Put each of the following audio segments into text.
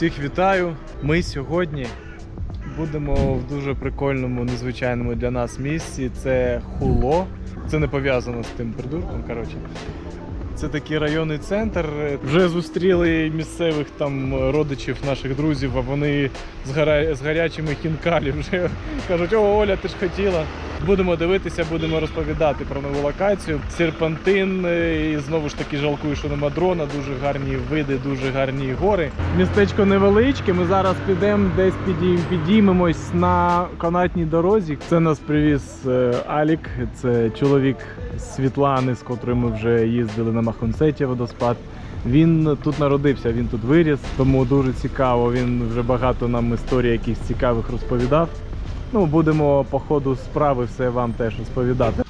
Всіх вітаю. Ми сьогодні будемо в дуже прикольному, незвичайному для нас місці. Це Хуло. Це не пов'язано з тим придурком. Коротше. Це такий районний центр. Вже зустріли місцевих там родичів наших друзів, а вони з, гарячими хінкалі вже кажуть: О, Оля, ти ж хотіла. Будемо дивитися, будемо розповідати про нову локацію. Серпантин, е, і знову ж таки жалкую, що нема дрона, дуже гарні види, дуже гарні гори. Містечко невеличке. Ми зараз підемо десь підійм, підіймемось на канатній дорозі. Це нас привіз е, Алік, це чоловік Світлани, з котрою ми вже їздили на Махонцеті водоспад. Він тут народився, він тут виріс, тому дуже цікаво. Він вже багато нам історій якихось цікавих розповідав. Ну, будемо по ходу справи все вам теж розповідати.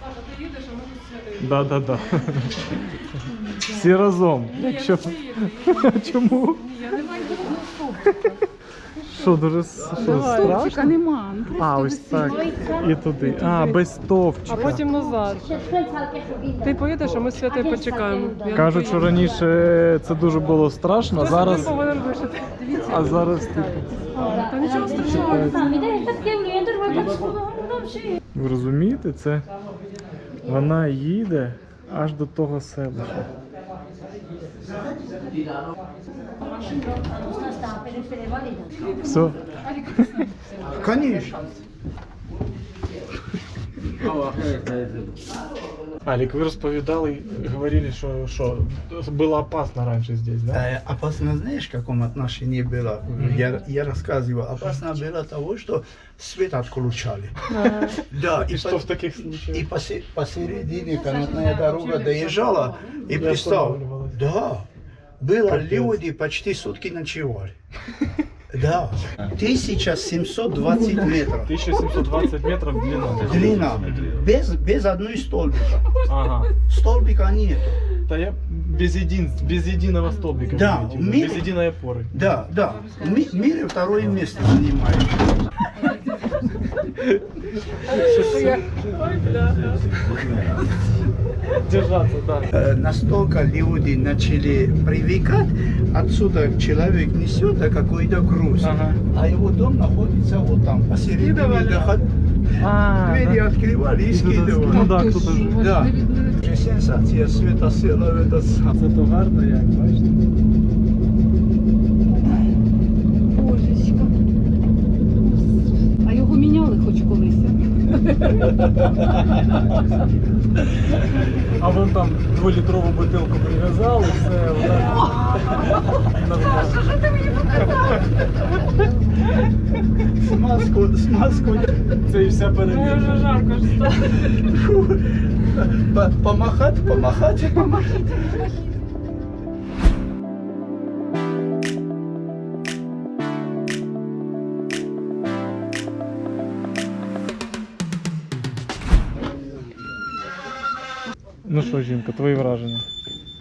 Саша, ти їдеш, а ми тут святий. Да, так, так. Всі разом. Ні, Якщо... я не поїду. Чому? Ні, я не маю Що, дуже с- що, Давай. страшно? Стовпчика нема. ну, просто А, ось так. І туди. А, без А стовпчика. потім назад. Ти поїдеш, а ми святий почекаємо. Я не Кажуть, що поїду. раніше це дуже було страшно, а Хтось один зараз. повинен вижити. А зараз типу. Та нічого страшного. Ви розумієте, це вона їде аж до того селища. Все. Конечно. Алік, ви розповідали, говорили, що, що було опасно раніше здесь, да? Э, Опасно, знаешь, в каком отношении было? Я, я рассказывал. Опасно было того, что свет отключали. Да, І и, що по- в таких и случаях? посе- посередине канатная дорога доезжала, и И представь, останавливалась. да, было Капец. люди почти сутки ночевали. Да, 1720 метров. 1720 метров длина. Длина, без, без одной столбика. Ага. Столбика нету. Да я без, един, без единого столбика. Да, мире- без единой опоры. Да, да, в ми- мире второе место занимает. Ой, бля. Держаться, да. Э, настолько люди начали привыкать, отсюда человек несет да, какой-то груз, Ага. а его дом находится вот там, посередине доход- А, двери да. открывали и скидывали. Ну да, кто-то же. Да. Сенсация света села в этот сам. Це то гарно, як бачите. Божечка. А його міняли хоч колись. А вон там дволітрову бутилку прив'язали, все, Смазку, смазку. Це і вся Мені перевірка. вже жарко ж стало. Помахати, помахати. Помахати, помахать. Ну що, жінка, твої враження?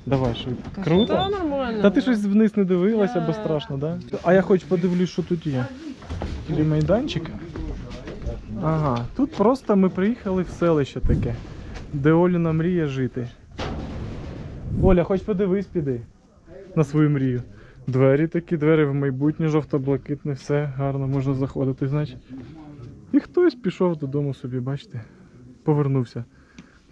Давай швидко. Та Круто? нормально. Та ти щось вниз не дивилася, бо страшно, да? А я хоч подивлюсь, що тут є. Или майданчик. Ага, тут просто ми приїхали в селище таке, де Оліна мріє жити. Оля, хоч подивись, піди на свою мрію. Двері такі, двері в майбутнє, жовто-блакитне, все гарно, можна заходити, значить. І хтось пішов додому собі, бачите, повернувся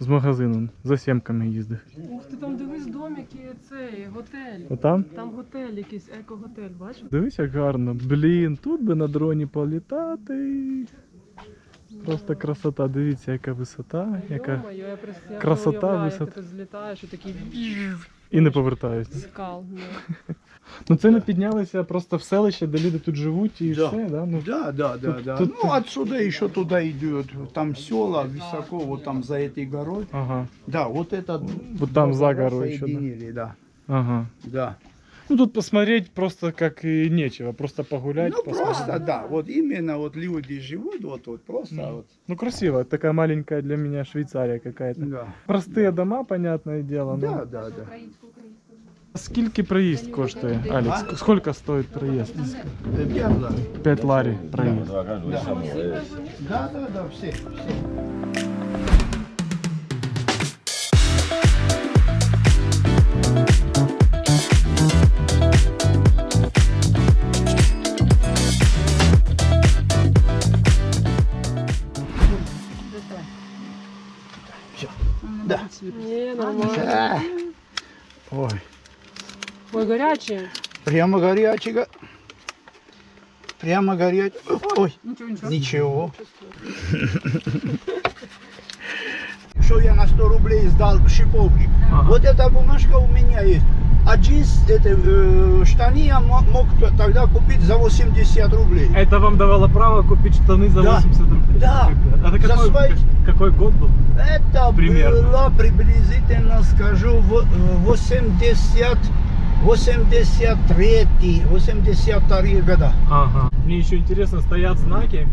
з магазину, за сімками їздив. Ух ти, там дивись домики, цей, готель. Отам? Там готель якийсь, еко-готель, бачиш? Дивись, як гарно. Блін, тут би на дроні політати. Просто красота. Дивіться, яка висота, яка. Йо-моє, я просто я красота, уявляю, висота. ти злітаєш і такий І не повертаюся. скал. ну. Ну це ми піднялися просто в селище, де люди тут живуть і Да. все, да? Ну, Да, да, да, да. тут- Ну, отсюда еще туда идет. Там села высоко, вот там за этой горой. Ага. Да, вот это... Вот там за горой еще, да. соединили, да. Ага. Да. Ну тут посмотреть просто как и нечего, просто погулять. Ну, посмотреть. просто, да, вот именно вот люди живут, вот, вот просто Ну. вот. Ну красиво, такая маленькая для меня Швейцария какая-то. Да. Простые дома, понятное дело. Да, но... да, да. Скільки проїзд коштує, Алекс? Сколько стоит проезд? Пять Верно. 5 лари проезд. Да, да, да, да, все, все. Гарячі. прямо горячего. Прямо горячего. Ой, ничего. Что я на 100 рублей сдал шиповник. Ага. Вот эта бумажка у меня есть. А джинс, это, э, штаны я мо- мог тогда купить за 80 рублей. Это вам давало право купить штаны за Да. 80 рублей? Да. А это За какой, свои- какой год был? Это Примерно. было приблизительно, скажу, в- э, 80, 83, 82 года. Ага. Мне еще интересно, стоят знаки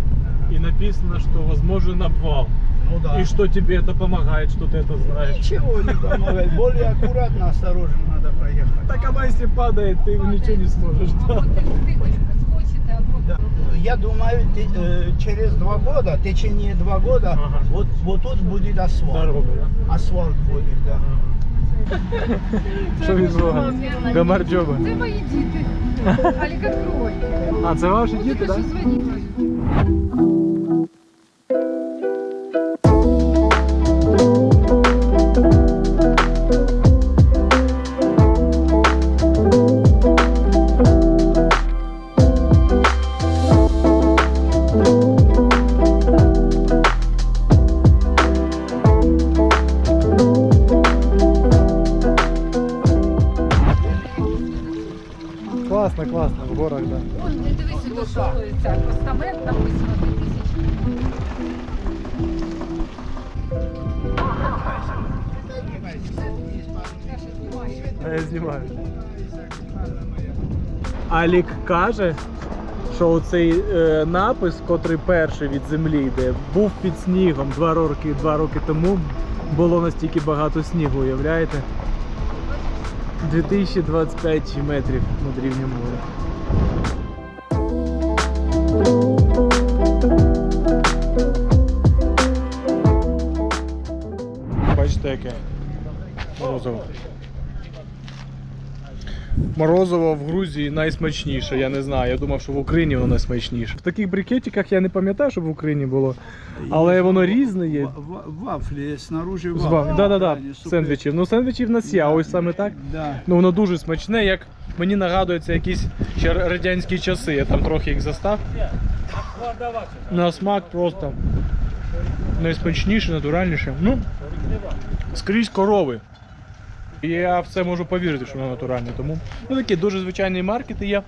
и написано, что возможен обвал. Ну да. И что тебе это помогает, что ты это знаешь? Ничего не помогает. Более аккуратно, осторожно надо проехать. Так она если падает, ты ничего не сможешь. Да? Да. Я думаю, те- э, через два года, в течение два года, Ага. вот, вот тут будет асфальт. Дорога, да? Асфальт будет, да. Що відбувається? Гамарджоба. Це мої діти. Алік, відкрой. А, це ваші діти, так? що Алік каже, що оцей е, напис, котрий перший від землі йде, був під снігом два роки, два роки тому. Було настільки багато снігу, уявляєте? 2025 метрів над рівнем моря. Бачите, яке морозиво. Морозиво в Грузії найсмачніше, я не знаю. Я думав, що в Україні воно найсмачніше. В таких брикетиках я не пам'ятаю, що в Україні було. Але воно різне є. В- в- Вафли, снаружи З вафли. вами. Да, да, да. Сендвічів. Ну, сендвічів в нас є, а ось саме так. Ну воно дуже смачне, як мені нагадується якісь ще радянські часи. Я там трохи їх застав. На смак просто найсмачніше, натуральніше. Ну, скрізь корови. Я в це можу повірити, що воно натуральне. Тому ну, такі дуже звичайні маркети є.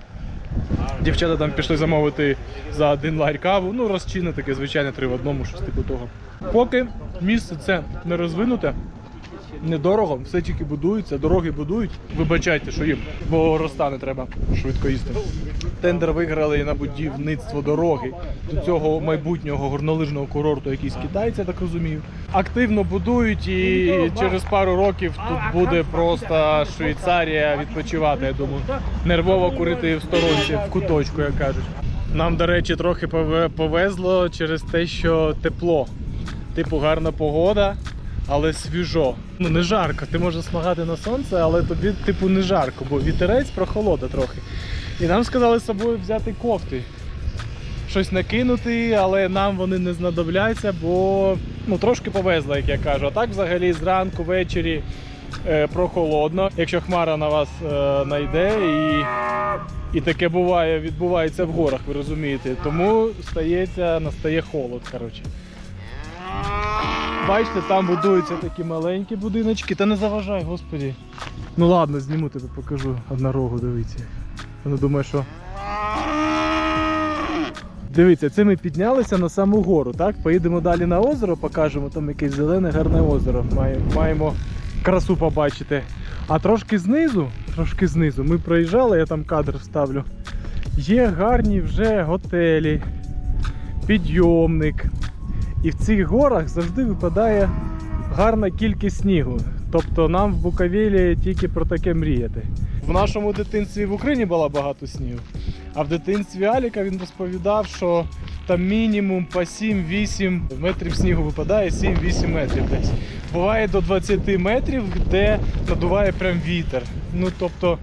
Дівчата там пішли замовити за один лагерь каву. Ну, розчинне таке звичайне три в одному, щось типу того. Поки місце це не розвинуте, недорого, все тільки будується, дороги будують. Вибачайте, що їм, бо розтане треба швидко їсти. Тендер виграли на будівництво дороги до цього майбутнього горнолижного курорту, якийсь китайці, я так розумію. Активно будують і через пару років тут буде просто Швейцарія відпочивати. Я думаю, нервово курити в сторонці, в куточку, як кажуть. Нам, до речі, трохи повезло через те, що тепло. Типу, гарна погода, але свіжо. Ну не жарко. Ти можеш смагати на сонце, але тобі, типу, не жарко, бо вітерець прохолода трохи. І нам сказали з собою взяти кофти. Щось накинути, але нам вони не знадобляться, бо ну, трошки повезло, як я кажу. А так взагалі зранку, ввечері е, прохолодно. Якщо хмара на вас е, найде і, і таке буває, відбувається в горах, ви розумієте. Тому стається, настає холод. коротше. Бачите, там будуються такі маленькі будиночки. Та не заважай, господі. Ну ладно, зніму тебе, покажу однорогу, дивіться. Вона думає, що. Дивіться, це ми піднялися на саму гору, так? Поїдемо далі на озеро, покажемо там якесь зелене гарне озеро. Маємо, красу побачити. А трошки знизу, трошки знизу, ми проїжджали, я там кадр вставлю. Є гарні вже готелі, підйомник. І в цих горах завжди випадає гарна кількість снігу. Тобто нам в Буковелі тільки про таке мріяти. В нашому дитинстві в Україні було багато снігу. А в дитинстві Аліка він розповідав, що там мінімум по 7-8 метрів снігу випадає, 7-8 метрів десь. Буває до 20 метрів, де надуває прям вітер. Ну тобто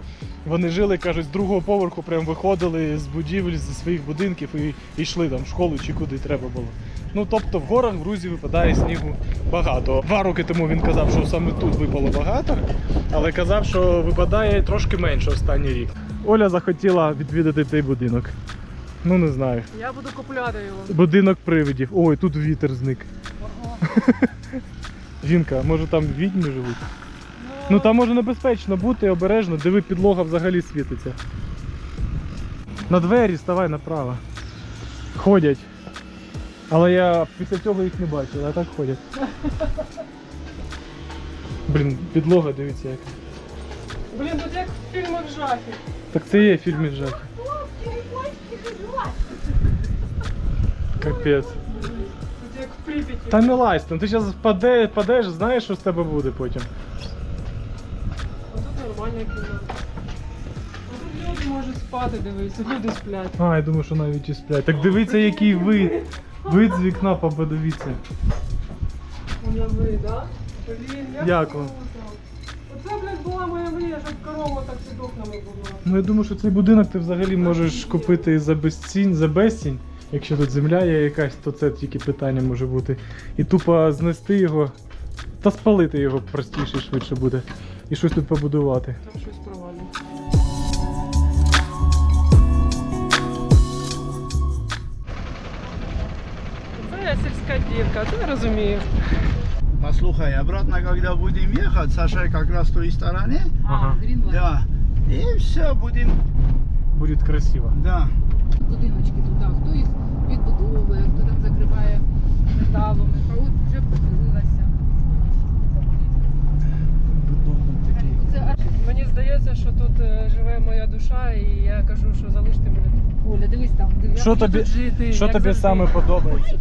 Вони жили, кажуть, з другого поверху прям виходили з будівель, зі своїх будинків і, і йшли там в школу чи куди треба було. Ну тобто в горах в Грузії випадає снігу багато. Два роки тому він казав, що саме тут випало багато, але казав, що випадає трошки менше останній рік. Оля захотіла відвідати цей будинок. Ну не знаю. Я буду купляти його. Будинок привидів. Ой, тут вітер зник. Жінка, може там відьми живуть? Ну там може небезпечно бути, обережно, диви, підлога взагалі світиться. На двері ставай направо. Ходять. Але я після цього їх не бачив, а так ходять. Блін, підлога, дивіться як. Блін, тут як в фільмах жахів. Так це є фільм із жахів. Капець. Тут як в Прип'яті. Та не лазь, там ти зараз впаде, впадеш, знаєш, що з тебе буде потім. Нормальна кімната. А тут люди можуть спати, дивись, люди сплять. А, я думаю, що навіть і сплять. Так дивіться, який вид. Вид з вікна, подивіться. Вона ви, да? Блін, як, Як круто. Оце, блядь, була моя мрія, щоб корова так під окнами була. Ну я думаю, що цей будинок ти взагалі можеш купити за безцінь, за безцінь. Якщо тут земля є якась, то це тільки питання може бути. І тупо знести його та спалити його простіше швидше буде. І щось тут побудувати. Там щось провалює. Це я сільська дівка, ти не розумієш. Послухай, обратно, когда будем ехать, Саша как раз в той стороне, Ага. Да, и все, будем, Буде красиво. да. Будиночки туди, хто їх відбудовує, хто там закриває металом. А от вже подивилася. Оце аж Мені здається, що тут е, живе моя душа, і я кажу, що залиште мене тут. Оля, дивись там. Дивись. Що тобі- жити, Що як тобі завжди. саме подобається?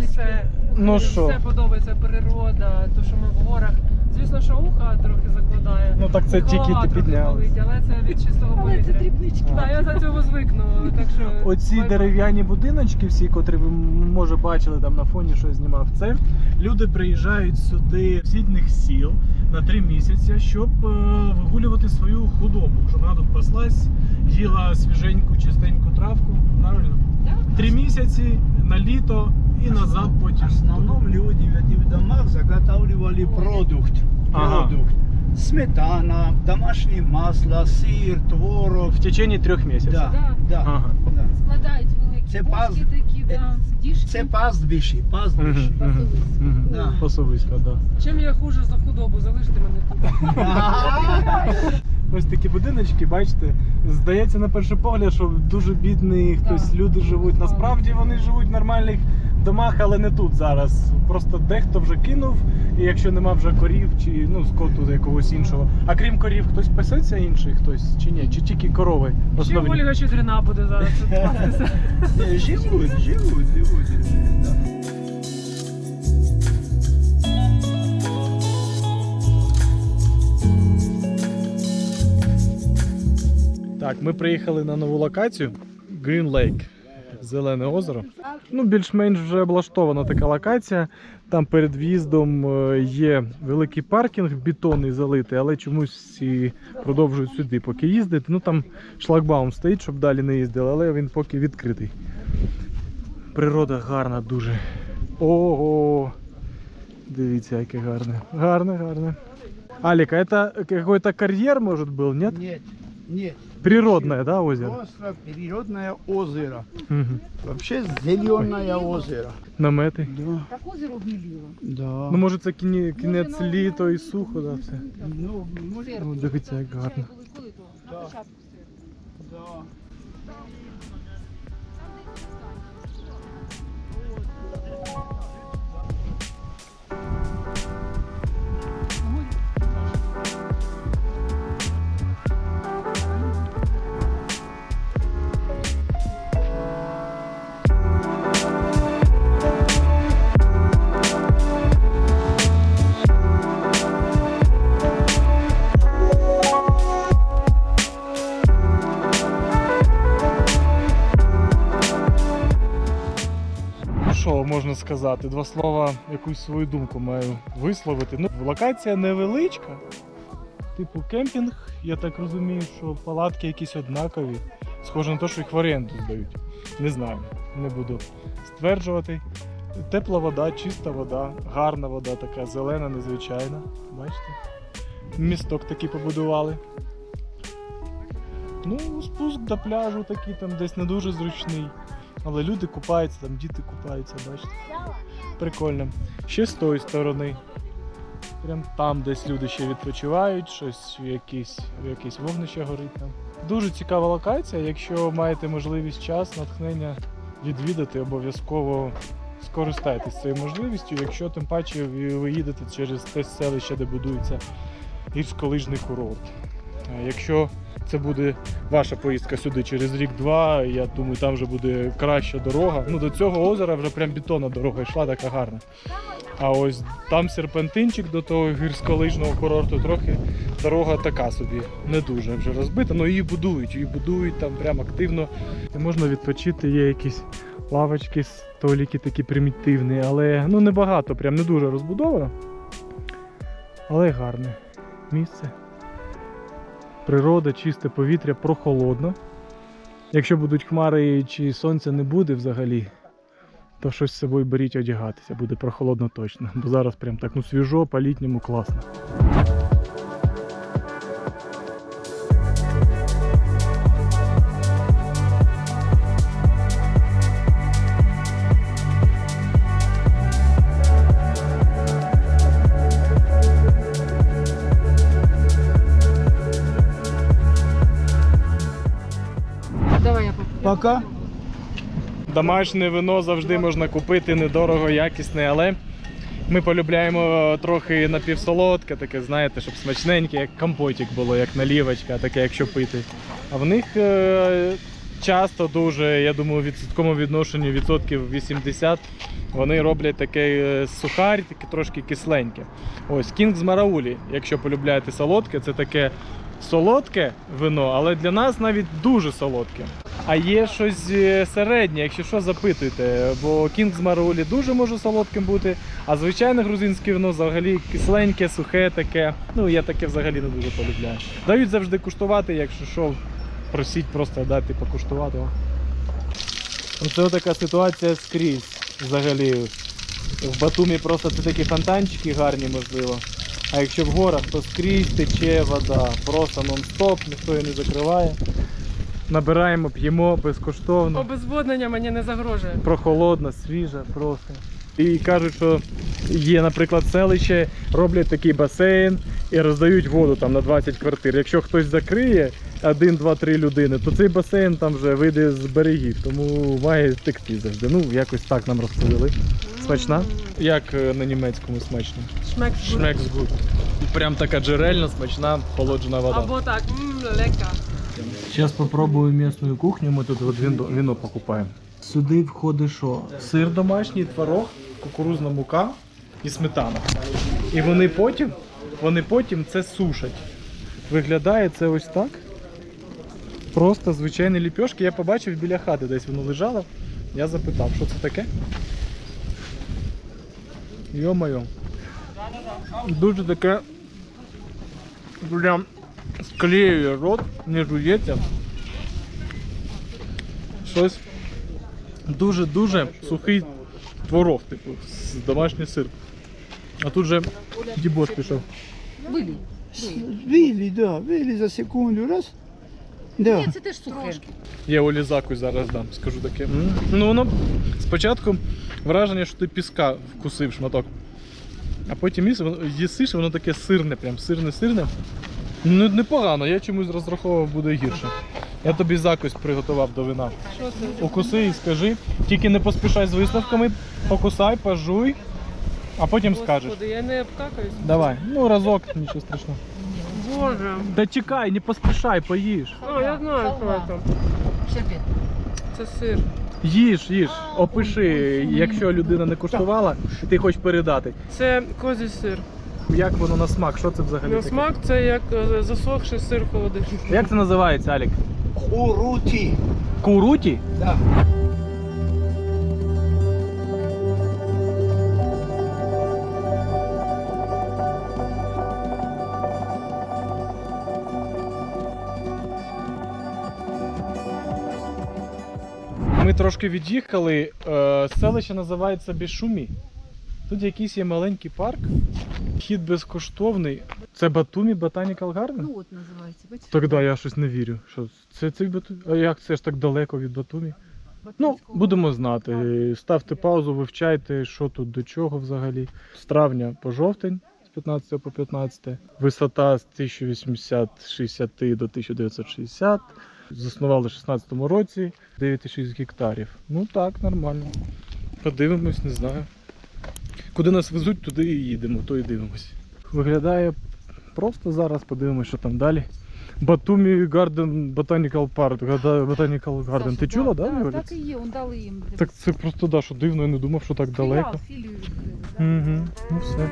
Все, Ну що? все подобається, природа, то, що ми в горах. Звісно, що уха трохи закладає. Ну так це тільки ти підняв. але це від чистого Але це дрібнички. Так, я за звикну. Так що Оці бай-бай. дерев'яні будиночки, всі, котрі ви може бачили там на фоні, що я знімав, це люди приїжджають сюди з східних сіл на три місяці, щоб е, вигулювати свою худобу, щоб вона тут паслась, їла свіженьку, чистеньку травку. Правильно? Три місяці на літо і назад потім. В потім. основном люди в этих домах заготавливали продукт. Ага. Продукт. Сметана, домашнее масло, сыр, творог. В течение трьох місяців. Да, Да. да, Ага. да. Складають великі Це паз- такі, да, діжки. Це пастбищі, пастбищі. Мгм, мгм, мгм. Да. Пасовиська, да. Чим я хуже за худобу, залиште мене тут. Ось такі будиночки, бачите, здається на перший погляд, що дуже бідні хтось люди живуть. Насправді вони живуть в нормальних домах, але не тут зараз. Просто дехто вже кинув, і якщо нема вже корів чи ну скоту якогось іншого. А крім корів, хтось пасеться інший, хтось чи ні? Чи тільки корови? Ще Основні. Ольга Щедрина буде зараз тут пастися. Не, Живут, живут, живут. Да. Так, ми приїхали на нову локацію Green Lake. Зелене озеро. Ну, більш-менш вже облаштована така локація. Там перед в'їздом е, є великий паркінг, бетонний залитий, але чомусь всі продовжують сюди поки їздити. Ну там шлагбаум стоїть, щоб далі не їздили, але він поки відкритий. Природа гарна дуже. Ого! Дивіться, яке гарне. Гарне, гарне. Алика, это какой-то карьер, может, был, нет? Нет, нет. Природное, да, озеро? Просто природное озеро. Мгм. Вообще зеленое озеро. Намети. Да, Так озеро гніліло. да. Ну, може, це кіне- кінець літа і сухо, да, все. Ну, може, Ну, дивіться, як гарно. Коли, коли то? Да. На початку все. да. Сказати? Два слова, якусь свою думку маю висловити. Ну, локація невеличка, типу кемпінг. Я так розумію, що палатки якісь однакові. Схоже на те, що їх в оренду здають. Не знаю, не буду стверджувати. Тепла вода, чиста вода, гарна вода така, зелена, незвичайна. Бачите? Місток такий побудували. Ну, спуск до пляжу такий там десь не дуже зручний. Але люди купаються, там діти купаються, бачите. Прикольно. Ще з тої сторони. Прям там десь люди ще відпочивають, щось якісь, якесь вогнище горить там. Дуже цікава локація. Якщо маєте можливість час, натхнення відвідати, обов'язково скористайтесь цією можливістю, якщо тим паче ви їдете через те селище, де будується гірськолижний курорт. Якщо це буде ваша поїздка сюди через рік-два, я думаю, там вже буде краща дорога. Ну, до цього озера вже прям бетонна дорога йшла, така гарна. А ось там серпантинчик до того гірськолижного курорту трохи дорога така собі, не дуже вже розбита. Ну її будують, її будують там прям активно. І можна відпочити, є якісь лавочки, столики такі примітивні, але ну небагато, прям не дуже розбудовано. Але гарне місце. Природа, чисте повітря, прохолодно. Якщо будуть хмари чи сонця не буде взагалі, то щось з собою беріть одягатися, буде прохолодно точно. Бо зараз прям так ну свіжо, по-літньому класно. Пока. Домашнє вино завжди можна купити недорого, якісне, але ми полюбляємо трохи напівсолодке, таке, знаєте, щоб смачненьке, як компотик було, як налівочка, таке, якщо пити. А в них е, часто дуже, я думаю, в відсотковому відношенні відсотків 80 вони роблять такий е, сухарь, таке трошки кисленьке. Ось Кінг з Мараулі, якщо полюбляєте солодке, це таке солодке вино, але для нас навіть дуже солодке. А є щось е, середнє, якщо що, запитуйте. Бо кінг з Мараулі дуже може солодким бути, а звичайне грузинське вино взагалі кисленьке, сухе таке. Ну, я таке взагалі не дуже полюбляю. Дають завжди куштувати, якщо що, просіть просто дати покуштувати. О. Оце така ситуація скрізь. Взагалі. В Батумі просто це такі фонтанчики гарні, можливо. А якщо в горах, то скрізь тече вода. Просто нон-стоп, ніхто її не закриває. Набираємо, п'ємо безкоштовно. Обезводнення мені не загрожує. Прохолодна, свіжа, просто. І кажуть, що є, наприклад, селище, роблять такий басейн і роздають воду там на 20 квартир. Якщо хтось закриє один, два, три людини, то цей басейн там вже вийде з берегів, тому має текти завжди. Ну, якось так нам розповіли. Смачна? Як е, на німецькому смачно? Шмек. Шмексгуд. Прям така джерельна, смачна, холоджена вода. Або так, мм, лека. Сейчас попробую местную кухню. Мы тут вот вино, вино покупаем. Сюди входить що? Сир домашній, творог, кукурузна мука і сметана. І вони потім, вони потім це сушать. Виглядає це ось так. Просто звичайні ліпьошки. Я побачив біля хати, десь воно лежало. Я запитав, що це таке. Йо-моє. Дуже таке. Прям склеює рот, не жується. Щось дуже-дуже сухий творог, типу, з домашній сир. А тут же дібош пішов. Вилій. Вилі, да, вилі за секунду, раз. Да. Ні, це теж сухе. Я Олі закусь зараз дам, скажу таке. Ну воно спочатку враження, що ти піска вкусив шматок. А потім їси, воно- їсиш, воно таке сирне, прям сирне-сирне. Ну непогано, я чомусь розраховував буде гірше. Я тобі закусь приготував до вина. Укуси і скажи. Тільки не поспішай з висновками, покусай, пожуй, а потім скажеш. Господи, я не обкакаюсь. Давай, ну разок, нічого страшного. Боже. Та чекай, не поспішай, поїж. О, я знаю, що це. Щербет. Це сир. Їж, їж, опиши, якщо людина не куштувала, і ти хочеш передати. Це козий сир. Як воно на смак? Що це взагалі? На таке? смак це як е, засохший сир в холодильнику. Як це називається, Алік? Хуруті. Куруті? Да. Трошки від'їхали. Е, селище називається Бішумі. Тут якийсь є маленький парк. Вхід безкоштовний. Це Батумі Ботанікал Гарден? Ну от називається. Бачиш? Так да, я щось не вірю. Що це цей Батумі? А як це ж так далеко від Батумі? Ну, будемо знати. Ставте паузу, вивчайте, що тут до чого взагалі. З травня по жовтень, з 15 по 15. Висота з 1860 до 1960. Заснували в 16-му році 9,6 гектарів. Ну так, нормально. Подивимось, не знаю. Куди нас везуть, туди і їдемо, то і дивимось. Виглядає просто зараз, подивимось, що там далі. Батумі Гарден Ботанікал Парк. Ботанікал Гарден. Ти чула, да? Так, так і є, он дали їм. Так це просто да, що дивно, я не думав, що так далеко. Філіал, філію відкрили. Угу, ну все.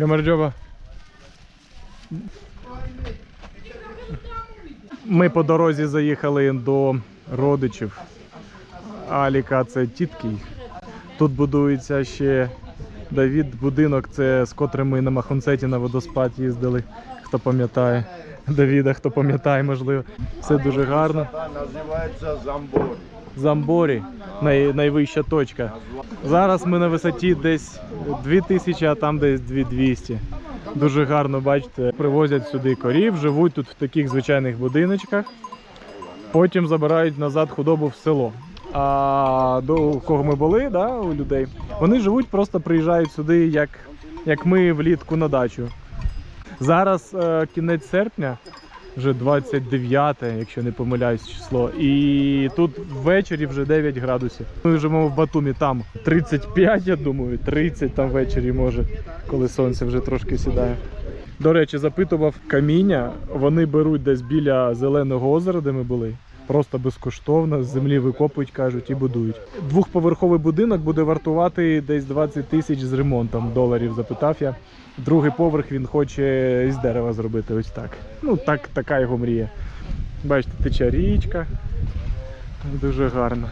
Гамарджоба. Ми по дорозі заїхали до родичів. Аліка це тітки. Тут будується ще Давід будинок, це з котрим ми на Махонцеті на водоспад їздили. Хто пам'ятає. Давіда, хто пам'ятає, можливо. Все дуже гарно. Називається Замбор. Замборі, най, найвища точка. Зараз ми на висоті десь 2000, а там десь 2200. Дуже гарно, бачите, привозять сюди корів, живуть тут в таких звичайних будиночках. Потім забирають назад худобу в село. А до кого ми були, да, у людей, вони живуть, просто приїжджають сюди, як, як ми влітку на дачу. Зараз е, кінець серпня, вже 29, якщо не помиляюсь число. І тут ввечері вже 9 градусів. Ми живемо в Батумі, там 35, я думаю, 30 там ввечері може, коли сонце вже трошки сідає. До речі, запитував каміння. Вони беруть десь біля зеленого озера, де ми були. Просто безкоштовно з землі викопують, кажуть, і будують. Двохповерховий будинок буде вартувати десь 20 тисяч з ремонтом доларів, запитав я. Другий поверх він хоче із дерева зробити ось так. Ну, так, така його мрія. Бачите, тече річка. Дуже гарно.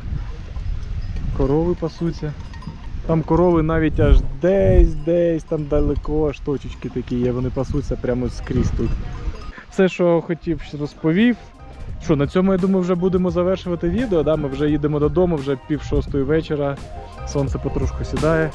Корови пасуться. Там корови навіть аж десь, десь там далеко, аж точечки такі є, вони пасуться прямо скрізь тут. Все, що хотів, розповів. Що, на цьому, я думаю, вже будемо завершувати відео. Да? Ми вже їдемо додому, вже пів шостої вечора. Сонце потрошку сідає.